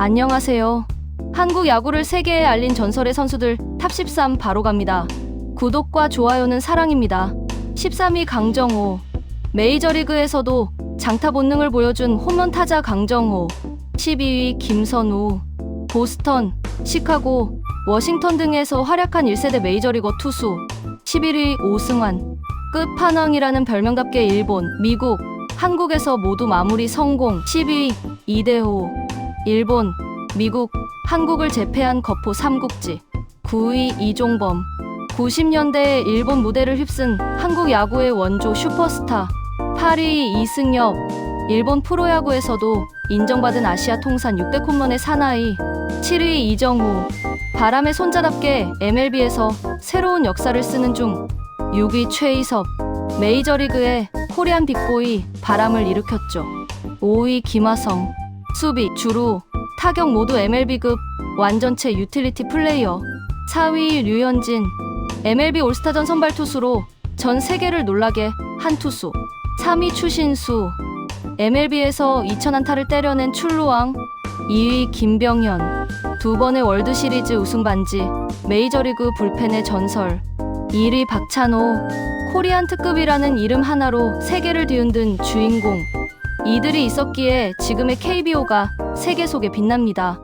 안녕하세요. 한국 야구를 세계에 알린 전설의 선수들 탑13 바로 갑니다. 구독과 좋아요는 사랑입니다. 13위 강정호. 메이저리그에서도 장타 본능을 보여준 홈런 타자 강정호. 12위 김선우. 보스턴, 시카고, 워싱턴 등에서 활약한 1세대 메이저리거 투수. 11위 오승환. 끝판왕이라는 별명답게 일본, 미국, 한국에서 모두 마무리 성공. 12위 이대호. 일본, 미국, 한국을 제패한 거포 삼국지. 9위 이종범. 90년대에 일본 무대를 휩쓴 한국 야구의 원조 슈퍼스타. 8위 이승엽. 일본 프로야구에서도 인정받은 아시아 통산 6대 홈런의 사나이. 7위 이정우. 바람의 손자답게 MLB에서 새로운 역사를 쓰는 중. 6위 최희섭. 메이저리그의 코리안 빅보이 바람을 일으켰죠. 5위 김하성. 수비, 주루, 타격 모두 MLB급 완전체 유틸리티 플레이어. 4위 류현진. MLB 올스타전 선발 투수로 전 세계를 놀라게 한 투수. 3위 추신수. MLB에서 2000안타를 때려낸 출루왕. 2위 김병현. 두 번의 월드 시리즈 우승 반지. 메이저리그 불펜의 전설. 1위 박찬호. 코리안 특급이라는 이름 하나로 세계를 뒤흔든 주인공. 이들이 있었기에 지금의 KBO가 세계 속에 빛납니다.